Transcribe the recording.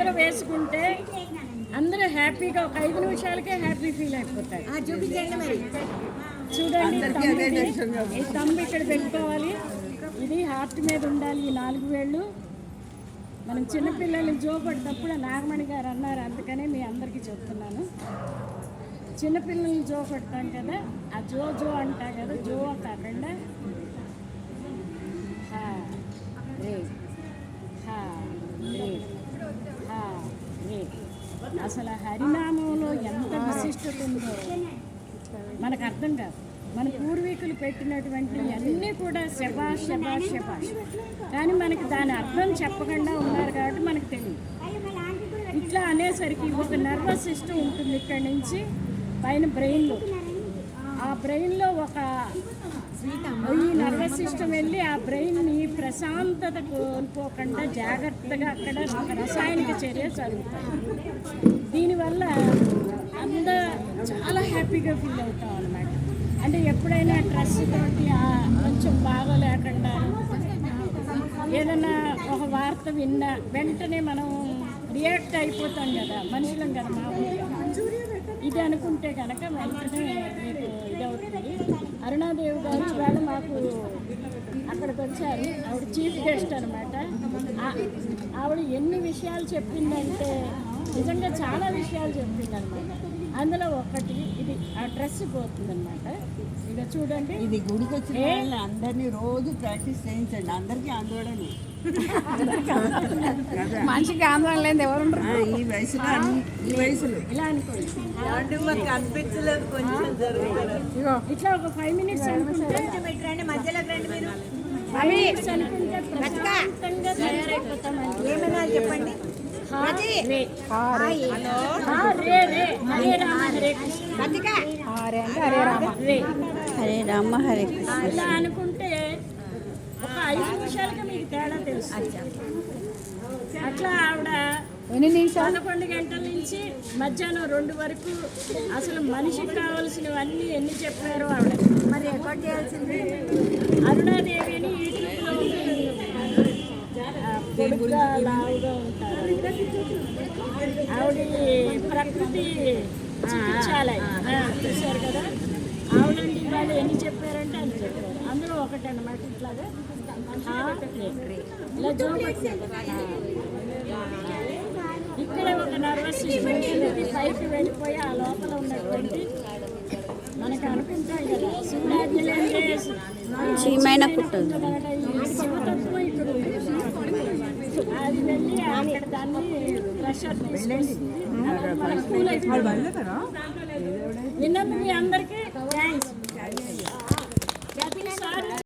ముద్ర వేసుకుంటే అందరూ హ్యాపీగా ఒక ఐదు నిమిషాలకే హ్యాపీ ఫీల్ అయిపోతారు. చూడండి. ఈ తమ్ము ఇక్కడ పెట్టుకోవాలి. ఇది హార్ట్ మీద ఉండాలి ఈ నాలుగు వేళ్ళు. మనం చిన్నపిల్లల్ని జో పడ్డప్పుడు నాగమణి గారు అన్నారు అందుకనే మీ అందరికీ చెప్తున్నాను. చిన్నపిల్లల్ని జో కొడతాం కదా ఆ జో జో అంటా కదా జో అసలు హరినామంలో ఎంత విశిష్టత ఉందో మనకు అర్థం కాదు. మన పూర్వీకులు పెట్టినటువంటి అన్నీ కూడా శబాష్ శబాష్ శబాష్ కానీ మనకి దాని అర్థం చెప్పకుండా ఉన్నారు కాబట్టి మనకు తెలియదు. ఇట్లా అనేసరికి ఒక నర్వస్ సిస్టమ్ ఉంటుంది ఇక్కడ నుంచి పైన బ్రెయిన్లో. ఆ బ్రెయిన్లో ఒక ఈ నర్వస్ సిస్టమ్ వెళ్ళి ఆ బ్రెయిన్ని ప్రశాంతత కోల్పోకుండా జాగ్రత్తగా అక్కడ ఒక రసాయనిక చర్య జరుగుతుంది. దీనివల్ల అందరూ చాలా హ్యాపీగా ఫీల్ అవుతాం అనమాట అంటే ఎప్పుడైనా స్ట్రెస్ తోటి కొంచెం బాగోలేకుండా ఏదైనా ఒక వార్త విన్నా వెంటనే మనం రియాక్ట్ అయిపోతాం కదా మనుషులం కదా మామూలుగా ఇది అనుకుంటే కనుక వెంటనే మీకు ఇది అవుతుంది. అరుణాదేవి గారు ఇవాళ మాకు అక్కడికి వచ్చారు. ఆవిడ చీఫ్ గెస్ట్ అనమాట ఆవిడ ఎన్ని విషయాలు చెప్పిందంటే నిజంగా చాలా విషయాలు చెప్పిందనమాట అందులో ఒకటి ఇది ఆ డ్రెస్ పోతుందన్నమాట. ఇక చూడండి. ఇది గుడికి వచ్చిన వాళ్ళు అందరినీ రోజు ప్రాక్టీస్ చేయించండి. అందరికీ ఆందోళన. మనిషికి ఆందోళన లేదు ఎవరు ఈ వయసులో ఈ వయసులో. ఇలా అనుకోండి. కనిపించలేదు కొంచెం ఇగో. ఇట్లా ఒక ఫైవ్ మినిట్స్ అనుకుంటే రండి. మధ్యలోకి రండి మీరు. అనుకుంటే చెప్పండి. హరే రామ హరే కృష్ణ హరే అంటే హరే రామ. రే. హరే రామ హరే ఇలా అనుకుంటే ఒక ఐదు నిమిషాలకి మీకు తేడా తెలుసు అట్లా ఆవిడ పదకొండు గంటల నుంచి మధ్యాహ్నం రెండు వరకు అసలు మనిషికి కావాల్సినవన్నీ ఎన్ని చెప్పారో ఆవిడ. మరి రికార్డ్ చేయాల్సింది? అరుణాదేవిని యూట్యూబ్లో ఉంటుంది. ఆ, పొడుగ్గా లావుగా ఉంటారు ఆవిడ ప్రకృతి చికిత్సాలయం చూశారు కదా ఆవిడండి వాళ్ళు ఎన్ని చెప్పారంటే అని చెప్పారు అందులో ఒకటి అనమాట ఇట్లాగా ఇలా ఇక్కడ ఒక నర్వస్ సిస్టమ్ పైకి వెళ్ళిపోయి ఆ లోపల ఉన్నటువంటి మనకు అనుకుంటాం కదా శివుడాజ్ఞలేందే చీమైన కుట్టదు శివతత్వం అది వెళ్ళి అక్కడ దాన్ని ప్రెషర్ తీసుకొస్తుంది. మనకు కూల్ అయిపోతుంది. విన్నందుకు మీ అందరికీ